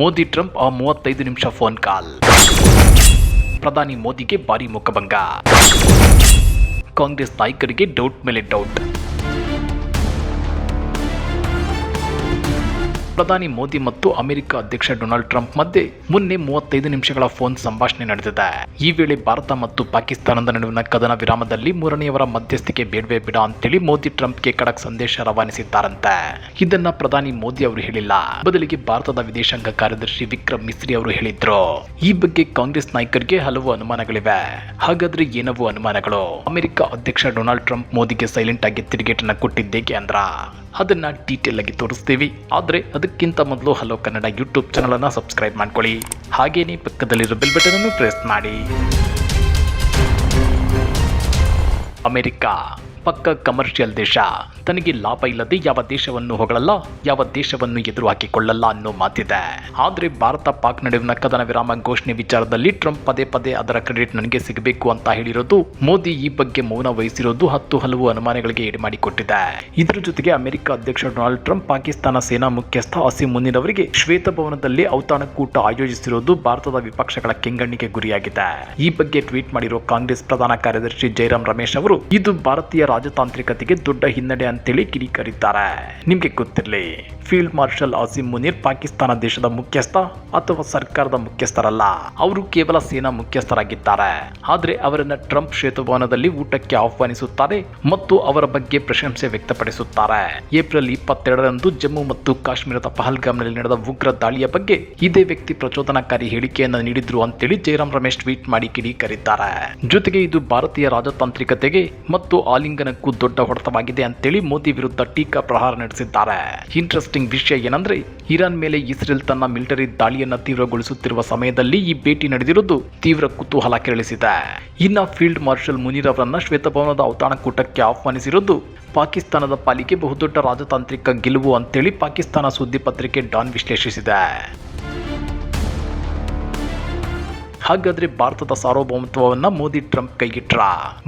Modi Trump ಆ ಮೂವತ್ತೈದು ನಿಮಿಷ ಫೋನ್ ಕಾಲ್. ಪ್ರಧಾನಿ ಮೋದಿಗೆ ಭಾರಿ ಮುಖಭಂಗ. ಕಾಂಗ್ರೆಸ್ ನಾಯಕರಿಗೆ ಡೌಟ್ ಮೇಲೆ ಡೌಟ್. ಪ್ರಧಾನಿ ಮೋದಿ ಮತ್ತು ಅಮೆರಿಕ ಅಧ್ಯಕ್ಷ ಡೊನಾಲ್ಡ್ ಟ್ರಂಪ್ ಮಧ್ಯೆ ಮೊನ್ನೆ ಮೂವತ್ತೈದು ನಿಮಿಷಗಳ ಫೋನ್ ಸಂಭಾಷಣೆ ನಡೆದಿದೆ. ಈ ವೇಳೆ ಭಾರತ ಮತ್ತು ಪಾಕಿಸ್ತಾನದ ನಡುವಿನ ಕದನ ವಿರಾಮದಲ್ಲಿ ಮೂರನೆಯವರ ಮಧ್ಯಸ್ಥಿಕೆ ಬೇಡವೇ ಬಿಡ ಅಂತೇಳಿ ಮೋದಿ ಟ್ರಂಪ್ಗೆ ಖಡಕ್ ಸಂದೇಶ ರವಾನಿಸಿದ್ದಾರಂತೆ. ಇದನ್ನ ಪ್ರಧಾನಿ ಮೋದಿ ಅವರು ಹೇಳಿಲ್ಲ. ಬದಲಿಗೆ ಭಾರತದ ವಿದೇಶಾಂಗ ಕಾರ್ಯದರ್ಶಿ ವಿಕ್ರಮ್ ಮಿಸ್ರಿ ಅವರು ಹೇಳಿದ್ರು. ಈ ಬಗ್ಗೆ ಕಾಂಗ್ರೆಸ್ ನಾಯಕರಿಗೆ ಹಲವು ಅನುಮಾನಗಳಿವೆ. ಹಾಗಾದ್ರೆ ಏನವು ಅನುಮಾನಗಳು? ಅಮೆರಿಕ ಅಧ್ಯಕ್ಷ ಡೊನಾಲ್ಡ್ ಟ್ರಂಪ್ ಮೋದಿಗೆ ಸೈಲೆಂಟ್ ಆಗಿ ತಿರುಗೇಟನ್ನ ಕೊಟ್ಟಿದ್ದೇಕೆ ಅಂದ್ರ? ಅದನ್ನ ಡೀಟೇಲ್ ಆಗಿ ತೋರಿಸ್ತೀವಿ. ಆದ್ರೆ ಅದಕ್ಕಿಂತ ಮೊದಲು ಹಲೋ ಕನ್ನಡ ಯೂಟ್ಯೂಬ್ ಚಾನಲ್ ಅನ್ನ ಸಬ್ಸ್ಕ್ರೈಬ್ ಮಾಡ್ಕೊಳ್ಳಿ. ಹಾಗೇನೇ ಪಕ್ಕದಲ್ಲಿರೋ ಬೆಲ್ ಬಟನ್ ಅನ್ನು ಪ್ರೆಸ್ ಮಾಡಿ. ಅಮೆರಿಕ. ಪಕ್ಕ ಕಮರ್ಷಿಯಲ್ ದೇಶ. ತನಗೆ ಲಾಭ ಇಲ್ಲದೆ ಯಾವ ದೇಶವನ್ನು ಹೊಗಳಲ್ಲ, ಯಾವ ದೇಶವನ್ನು ಎದುರು ಹಾಕಿಕೊಳ್ಳಲ್ಲ ಅನ್ನೋ ಮಾತಿದೆ. ಆದ್ರೆ ಭಾರತ ಪಾಕ್ ನಡುವಿನ ಕದನ ವಿರಾಮ ಘೋಷಣೆ ವಿಚಾರದಲ್ಲಿ ಟ್ರಂಪ್ ಪದೇ ಪದೇ ಅದರ ಕ್ರೆಡಿಟ್ ನನಗೆ ಸಿಗಬೇಕು ಅಂತ ಹೇಳಿರೋದು, ಮೋದಿ ಈ ಬಗ್ಗೆ ಮೌನ ವಹಿಸಿರೋದು ಹತ್ತು ಹಲವು ಅನುಮಾನಗಳಿಗೆ ಮಾಡಿಕೊಟ್ಟಿದೆ. ಇದರ ಜೊತೆಗೆ ಅಮೆರಿಕ ಅಧ್ಯಕ್ಷ ಡೊನಾಲ್ಡ್ ಟ್ರಂಪ್ ಪಾಕಿಸ್ತಾನ ಸೇನಾ ಮುಖ್ಯಸ್ಥ ಅಸೀಂ ಮುನಿನ್ ಅವರಿಗೆ ಶ್ವೇತಭವನದಲ್ಲಿ ಔತಣಕೂಟ ಆಯೋಜಿಸಿರೋದು ಭಾರತದ ವಿಪಕ್ಷಗಳ ಕೆಂಗಣ್ಣಿಗೆ ಗುರಿಯಾಗಿದೆ. ಈ ಬಗ್ಗೆ ಟ್ವೀಟ್ ಮಾಡಿರುವ ಕಾಂಗ್ರೆಸ್ ಪ್ರಧಾನ ಕಾರ್ಯದರ್ಶಿ ಜೈರಾಮ್ ರಮೇಶ್ ಅವರು, ಇದು ಭಾರತೀಯ ರಾಜತಾಂತ್ರಿಕತೆಗೆ ದೊಡ್ಡ ಹಿನ್ನಡೆ ಅಂತೇಳಿ ಕಿಡಿಕಾರಿದ್ದಾರೆ. ನಿಮ್ಗೆ ಗೊತ್ತಿರಲಿ, ಫೀಲ್ಡ್ ಮಾರ್ಷಲ್ ಅಸೀಂ ಮುನೀರ್ ಪಾಕಿಸ್ತಾನ ದೇಶದ ಮುಖ್ಯಸ್ಥ ಅಥವಾ ಸರ್ಕಾರದ ಮುಖ್ಯಸ್ಥರಲ್ಲ. ಅವರು ಕೇವಲ ಸೇನಾ ಮುಖ್ಯಸ್ಥರಾಗಿದ್ದಾರೆ. ಆದ್ರೆ ಅವರನ್ನ ಟ್ರಂಪ್ ಶ್ವೇತಭವನದಲ್ಲಿ ಊಟಕ್ಕೆ ಆಹ್ವಾನಿಸುತ್ತಾರೆ ಮತ್ತು ಅವರ ಬಗ್ಗೆ ಪ್ರಶಂಸೆ ವ್ಯಕ್ತಪಡಿಸುತ್ತಾರೆ. ಏಪ್ರಿಲ್ ಇಪ್ಪತ್ತೆರಡರಂದು ಜಮ್ಮು ಮತ್ತು ಕಾಶ್ಮೀರದ ಪಹಲ್ಗಾಮ್ನಲ್ಲಿ ನಡೆದ ಉಗ್ರ ದಾಳಿಯ ಬಗ್ಗೆ ಇದೇ ವ್ಯಕ್ತಿ ಪ್ರಚೋದನಾಕಾರಿ ಹೇಳಿಕೆಯನ್ನು ನೀಡಿದ್ರು ಅಂತೇಳಿ ಜಯರಾಮ್ ರಮೇಶ್ ಟ್ವೀಟ್ ಮಾಡಿ ಕಿಡಿಕರಿದ್ದಾರೆ. ಜೊತೆಗೆ ಇದು ಭಾರತೀಯ ರಾಜತಾಂತ್ರಿಕತೆಗೆ ಮತ್ತು ಆಲಿಂಗನಕ್ಕೂ ದೊಡ್ಡ ಹೊಡೆತವಾಗಿದೆ ಅಂತೇಳಿ ಮೋದಿ ವಿರುದ್ಧ ಟೀಕಾ ಪ್ರಹಾರ ನಡೆಸಿದ್ದಾರೆ. ಇಂಟ್ರೆಸ್ಟಿಂಗ್ ವಿಷಯ ಏನಂದ್ರೆ, ಇರಾನ್ ಮೇಲೆ ಇಸ್ರೇಲ್ ತನ್ನ ಮಿಲಿಟರಿ ದಾಳಿಯನ್ನ ತೀವ್ರಗೊಳಿಸುತ್ತಿರುವ ಸಮಯದಲ್ಲಿ ಈ ಭೇಟಿ ನಡೆದಿರುವುದು ತೀವ್ರ ಕುತೂಹಲ ಕೆರಳಿಸಿದೆ. ಇನ್ನ ಫೀಲ್ಡ್ ಮಾರ್ಷಲ್ ಮುನೀರ್ ಅವರನ್ನ ಶ್ವೇತಭವನದ ಔತಣಕೂಟಕ್ಕೆ ಆಹ್ವಾನಿಸಿರುವುದು ಪಾಕಿಸ್ತಾನದ ಪಾಲಿಗೆ ಬಹುದೊಡ್ಡ ರಾಜತಾಂತ್ರಿಕ ಗೆಲುವು ಅಂತೇಳಿ ಪಾಕಿಸ್ತಾನ ಸುದ್ದಿ ಪತ್ರಿಕೆ ಡಾನ್ ವಿಶ್ಲೇಷಿಸಿದೆ. ಹಾಗಾದ್ರೆ ಭಾರತದ ಸಾರ್ವಭೌಮತ್ವವನ್ನ ಮೋದಿ ಟ್ರಂಪ್ ಕೈಗಿಟ್ರ?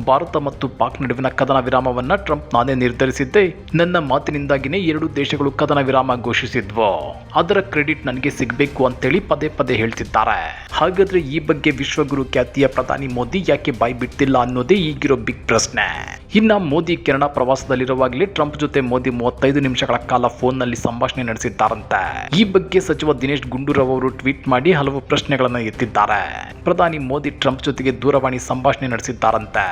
ಭಾರತ ಮತ್ತು ಪಾಕ್ ನಡುವಿನ ಕದನ ವಿರಾಮವನ್ನ ಟ್ರಂಪ್ ನಾನೇ ನಿರ್ಧರಿಸಿದ್ದೆ. ನನ್ನ ಮಾತಿನಿಂದಾಗಿನೇ ಎರಡು ದೇಶಗಳು ಕದನ ವಿರಾಮ ಘೋಷಿಸಿದ್ವು. ಅದರ ಕ್ರೆಡಿಟ್ ನನಗೆ ಸಿಗಬೇಕು ಅಂತೇಳಿ ಪದೇ ಪದೇ ಹೇಳ್ತಿದ್ದಾರೆ. ಹಾಗಾದ್ರೆ ಈ ಬಗ್ಗೆ ವಿಶ್ವಗುರು ಖ್ಯಾತಿಯ ಪ್ರಧಾನಿ ಮೋದಿ ಯಾಕೆ ಬಾಯಿ ಬಿಡ್ತಿಲ್ಲ ಅನ್ನೋದೇ ಈಗಿರೋ ಬಿಗ್ ಪ್ರಶ್ನೆ. ಇನ್ನ ಮೋದಿ ಕೆನಡಾ ಪ್ರವಾಸದಲ್ಲಿರುವಾಗಲೇ ಟ್ರಂಪ್ ಜೊತೆ ಮೋದಿ ಮೂವತ್ತೈದು ನಿಮಿಷಗಳ ಕಾಲ ಫೋನ್ನಲ್ಲಿ ಸಂಭಾಷಣೆ ನಡೆಸಿದ್ದಾರಂತೆ. ಈ ಬಗ್ಗೆ ಸಚಿವ ದಿನೇಶ್ ಗುಂಡೂರಾವ್ ಅವರು ಟ್ವೀಟ್ ಮಾಡಿ ಹಲವು ಪ್ರಶ್ನೆಗಳನ್ನು ಎತ್ತಿದ್ದಾರೆ. ಪ್ರಧಾನಿ ಮೋದಿ ಟ್ರಂಪ್ ಜೊತೆಗೆ ದೂರವಾಣಿ ಸಂಭಾಷಣೆ ನಡೆಸಿದ್ದಾರಂತೆ.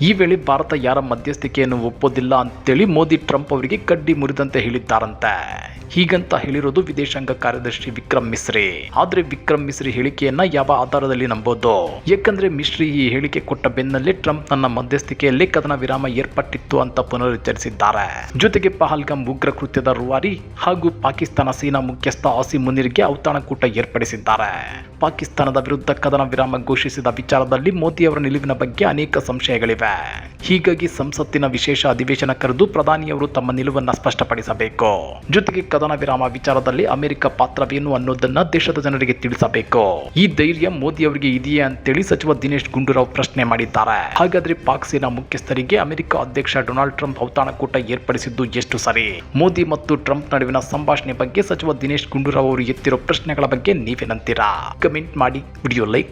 ಈ ವೇಳೆ ಭಾರತ ಯಾರ ಮಧ್ಯಸ್ಥಿಕೆಯನ್ನು ಒಪ್ಪೋದಿಲ್ಲ ಅಂತೇಳಿ ಮೋದಿ ಟ್ರಂಪ್ ಅವರಿಗೆ ಕಡ್ಡಿ ಮುರಿದಂತೆ ಹೇಳಿದ್ದಾರಂತೆ. ಹೀಗಂತ ಹೇಳಿರೋದು ವಿದೇಶಾಂಗ ಕಾರ್ಯದರ್ಶಿ ವಿಕ್ರಮ್ ಮಿಸ್ರಿ. ಆದ್ರೆ ವಿಕ್ರಮ್ ಮಿಸ್ರಿ ಹೇಳಿಕೆಯನ್ನ ಯಾವ ಆಧಾರದಲ್ಲಿ ನಂಬೋದು? ಯಾಕಂದ್ರೆ ಮಿಶ್ರಿ ಈ ಹೇಳಿಕೆ ಕೊಟ್ಟ ಬೆನ್ನಲ್ಲೇ ಟ್ರಂಪ್ ನನ್ನ ಮಧ್ಯಸ್ಥಿಕೆಯಲ್ಲಿ ಕದನ ವಿರಾಮ ಏರ್ಪಟ್ಟಿತ್ತು ಅಂತ ಪುನರುಚ್ಚರಿಸಿದ್ದಾರೆ. ಜೊತೆಗೆ ಪಹಲ್ಗಾಮ್ ಉಗ್ರ ಕೃತ್ಯದ ರೂವಾರಿ ಹಾಗೂ ಪಾಕಿಸ್ತಾನ ಸೇನಾ ಮುಖ್ಯಸ್ಥ ಆಸಿಮ್ ಮುನಿರ್ಗೆ ಔತಣಕೂಟ ಏರ್ಪಡಿಸಿದ್ದಾರೆ. ಪಾಕಿಸ್ತಾನದ ವಿರುದ್ಧ ಕದನ ವಿರಾಮ ಘೋಷಿಸಿದ ವಿಚಾರದಲ್ಲಿ ಮೋದಿ ಅವರ ನಿಲುವಿನ ಬಗ್ಗೆ ಅನೇಕ ಸಂಶಯಗಳಿವೆ. ಹೀಗಾಗಿ ಸಂಸತ್ತಿನ ವಿಶೇಷ ಅಧಿವೇಶನ ಕರೆದು ಪ್ರಧಾನಿಯವರು ತಮ್ಮ ನಿಲುವನ್ನ ಸ್ಪಷ್ಟಪಡಿಸಬೇಕು. ಜೊತೆಗೆ ಕದನ ವಿರಾಮ ವಿಚಾರದಲ್ಲಿ ಅಮೆರಿಕ ಪಾತ್ರವೇನು ಅನ್ನೋದನ್ನ ದೇಶದ ಜನರಿಗೆ ತಿಳಿಸಬೇಕು. ಈ ಧೈರ್ಯ ಮೋದಿ ಅವರಿಗೆ ಇದೆಯೇ ಅಂತೇಳಿ ಸಚಿವ ದಿನೇಶ್ ಗುಂಡೂರಾವ್ ಪ್ರಶ್ನೆ ಮಾಡಿದ್ದಾರೆ. ಹಾಗಾದ್ರೆ ಪಾಕ್ ಸೇನಾ ಮುಖ್ಯಸ್ಥರಿಗೆ ಅಮೆರಿಕ ಅಧ್ಯಕ್ಷ ಡೊನಾಲ್ಡ್ ಟ್ರಂಪ್ ಔತಣಕೂಟ ಏರ್ಪಡಿಸಿದ್ದು ಎಷ್ಟು ಸರಿ? ಮೋದಿ ಮತ್ತು ಟ್ರಂಪ್ ನಡುವಿನ ಸಂಭಾಷಣೆ ಬಗ್ಗೆ ಸಚಿವ ದಿನೇಶ್ ಗುಂಡೂರಾವ್ ಅವರು ಎತ್ತಿರೋ ಪ್ರಶ್ನೆಗಳ ಬಗ್ಗೆ ನೀವೇನಂತೀರಾ? ಕಮೆಂಟ್ ಮಾಡಿ, ವಿಡಿಯೋ ಲೈಕ್